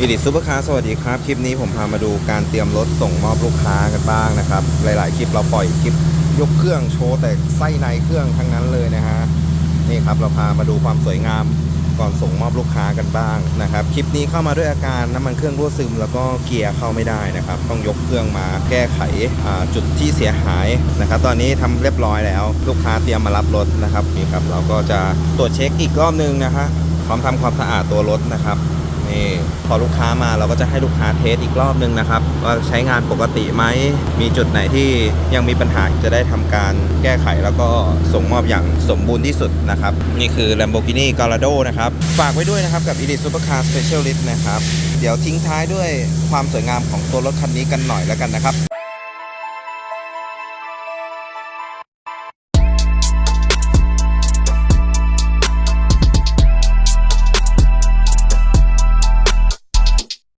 อีดิซูเปอร์คาร์สวัสดีครับ คลิปนี้ผมพามาดูการเตรียมรถส่งมอบลูกค้ากันบ้างนะครับ หลายๆ คลิปเราปล่อยคลิปยกเครื่องโชว์แต่ไส้ในเครื่องทั้งนั้นเลยนะฮะ นี่ครับเราพามาดูความสวยงามก่อนส่งมอบลูกค้ากันบ้างนะครับ คลิปนี้เข้ามาด้วยอาการน้ำมันเครื่องรั่วซึม แล้วก็เกียร์เข้าไม่ได้นะครับ ต้องยกเครื่องมาแก้ไขจุดที่เสียหายนะครับ ตอนนี้ทำเรียบร้อยแล้ว ลูกค้าเตรียมมารับรถนะครับนี่ครับเราก็จะตรวจเช็คอีกรอบนึงนะฮะพร้อมทำความสะอาดตัวรถนะครับ นี่พอลูกค้ามาเราก็จะให้ลูกค้าเทสอีกรอบนึงนะครับ ว่าใช้งานปกติไหม มีจุดไหนที่ยังมีปัญหาจะได้ทำการแก้ไขแล้วก็ส่งมอบอย่างสมบูรณ์ที่สุดนะครับ นี่คือ Lamborghini Gallardo นะครับ ฝากไว้ด้วยนะครับกับ Elite Supercar Specialist นะครับ เดี๋ยวทิ้งท้ายด้วยความสวยงามของตัวรถคันนี้กันหน่อยแล้วกันนะครับ